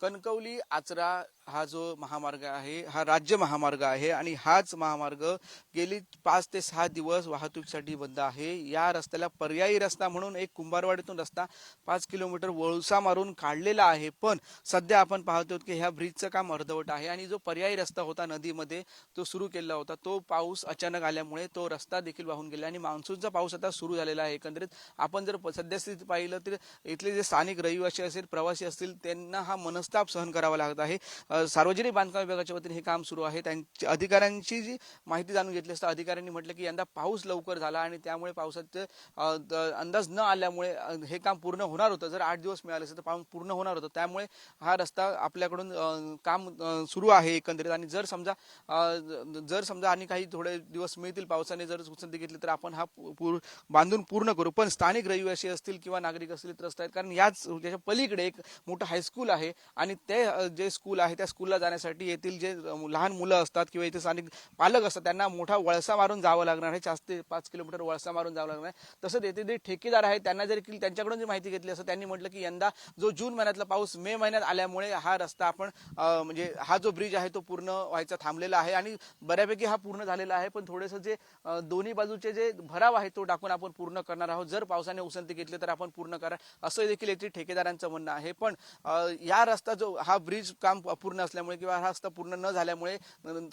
कणकवली आचरा हा जो महामार्ग आहे हा राज्य महामार्ग आहे आणि हाच महामार्ग गेली पाच ते सहा दिवस वाहतुकीसाठी बंद आहे. या रस्त्याला पर्यायी रस्ता म्हणून एक कुंभारवाडीतून रस्ता पाच किलोमीटर वळसा मारून काढलेला आहे. पण सध्या आपण पाहतो की ह्या ब्रिजचं काम अर्धवट आहे आणि जो पर्यायी रस्ता होता नदीमध्ये तो सुरू केलेला होता. तो पाऊस अचानक आल्यामुळे तो रस्ता देखील वाहून गेला आणि मान्सूनचा पाऊस आता सुरू झालेला आहे. एकंदरीत आपण जर प- सद्यस्थिती पाहिलं तर इथले जे स्थानिक रहिवासी असेल प्रवासी असतील त्यांना हा मनस्ताप सहन करावा लागत आहे. सार्वजनिक बांधकाम विभागाच्या वतीने हे काम सुरू आहे. त्यांची अधिकाऱ्यांची जी माहिती जाणून घेतली असता अधिकाऱ्यांनी म्हटलं की यंदा पाऊस लवकर झाला आणि त्यामुळे पावसाचे द- अंदाज न आल्यामुळे हे काम पूर्ण होणार होतं. जर आठ दिवस मिळाले असतं तर पाऊस पूर्ण होणार होतं. त्यामुळे हा रस्ता आपल्याकडून काम सुरू आहे एकंदरीत. आणि जर समजा जर समजा आणि काही थोडे दिवस मिळतील पावसाने जर संधी घेतली तर आपण हा पूर बांधून पूर्ण करू. पण स्थानिक रहिवासी असतील किंवा नागरिक असतील त्रस्त आहेत. कारण याच त्याच्या पलीकडे एक मोठं हायस्कूल आहे आणि ते जे स्कूल आहे त्या स्कूलला जाण्यासाठी येथील जे लहान मुलं असतात किंवा इथे स्थानिक पालक असतात त्यांना मोठा वळसा मारून जावं लागणार आहे. चार ते पाच किलोमीटर वळसा मारून जावं लागणार आहे. तसंच येथे जे ठेकेदार आहेत त्यांना जर त्यांच्याकडून जी माहिती घेतली असं त्यांनी म्हटलं की यंदा जो जून महिन्यातला पाऊस मे महिन्यात आल्यामुळे हा रस्ता आपण म्हणजे हा जो ब्रिज आहे तो पूर्ण व्हायचा थांबलेला आहे आणि बऱ्यापैकी हा पूर्ण झालेला आहे. पण थोडंसं जे दोन्ही बाजूचे जे भराव आहे तो टाकून आपण पूर्ण करणार आहोत. जर पावसाने उसंती घेतली तर आपण पूर्ण करा. असं देखील येथील ठेकेदारांचं म्हणणं आहे. पण या रस्ता जो हा ब्रिज काम पूर्ण पूर्ण असल्यामुळे किंवा हा रस्ता पूर्ण न झाल्यामुळे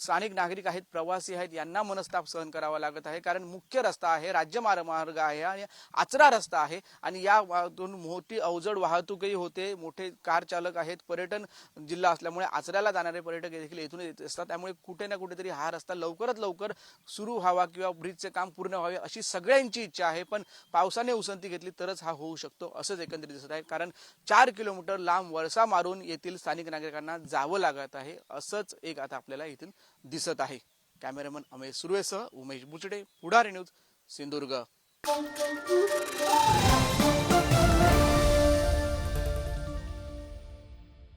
स्थानिक नागरिक आहेत प्रवासी आहेत यांना मनस्ताप सहन करावा लागत आहे. कारण मुख्य रस्ता आहे राज्य मार्ग आहे आणि आचरा रस्ता आहे आणि या वाहतून मोठी अवजड वाहतूकही होते. मोठे कार चालक आहेत पर्यटन जिल्हा असल्यामुळे आचऱ्याला जाणारे पर्यटक देखील येथून येत असतात. त्यामुळे कुठे ना कुठेतरी हा रस्ता लवकरात लवकर सुरू व्हावा किंवा ब्रिजचे काम पूर्ण व्हावे अशी सगळ्यांची इच्छा आहे. पण पावसाने उसंती घेतली तरच हा होऊ शकतो असंच एकंदरीत दिसत आहे. कारण चार किलोमीटर लांब वळसा मारून येथील स्थानिक नागरिकांना जावं जावं लागत आहे असंच एक आता आपल्याला इथून दिसत आहे. कॅमेरामन अमेश सुर्वेसह उमेश बुचडे पुढारी न्यूज सिंधुदुर्ग.